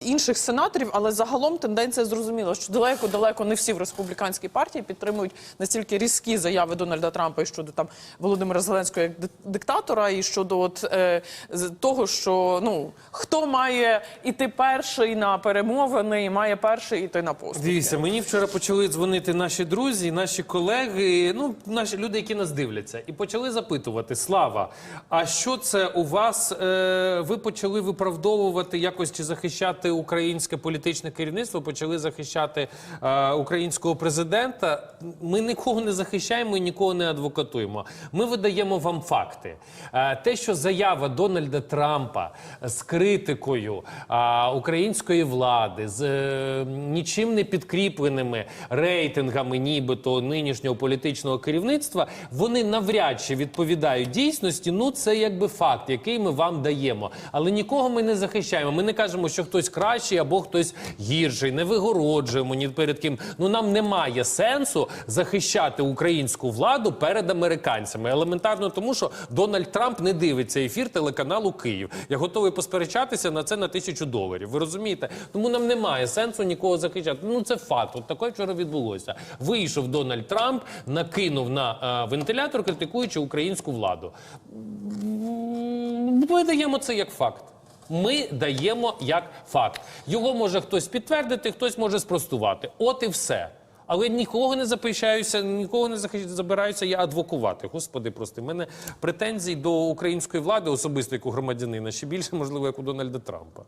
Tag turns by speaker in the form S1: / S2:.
S1: інших сенаторів, але загалом тенденція зрозуміла, що далеко далеко не всі в республіканській партії підтримують настільки різкі заяви Дональда Трампа і щодо там Володимира Зеленського як диктатора, і щодо от е, того, що ну хто має іти перший на перемовини, і має перший іти на пост.
S2: Дивіться, мені вчора почали дзвонити наші друзі, наші колеги, ну наші люди, які нас дивляться, і почали запитувати: Слава, а що це у вас? Е, ви почали виправдовувати якось чи захищати українське політичне керівництво? Почали захищати е, українського президента? Ми нікого не захищаємо і нікого не адвокатуємо. Ми видаємо вам факти. Е, те, що заява Дональда Трампа з критикою е, української влади, з е, нічим не підкріпленими рейтингами, нібито нинішнього політичного керівництва, вони навряд чи відповідають дійсності. Ну це якби факт, який ми вам даємо. Але нікого ми не захищаємо. Ми не кажемо, що хтось кращий або хтось гірший. Не вигороджуємо ні перед ким. Ну нам немає сенсу захищати українську владу перед американцями. Елементарно, тому що Дональд Трамп не дивиться ефір телеканалу Київ. Я готовий посперечатися на це на тисячу доларів. Ви розумієте? Тому нам немає сенсу нікого захищати. Ну це факт. От таке вчора відбулося. Вийшов Дональд Трамп, накинув на е, вентилятор, критикуючи українську владу. Ми даємо це як факт. Ми даємо як факт. Його може хтось підтвердити, хтось може спростувати. От і все. Але нікого не запишаюся, нікого не забираюся я адвокувати. Господи, прости, мене претензій до української влади, особисто як у громадянина, ще більше, можливо, як у Дональда Трампа.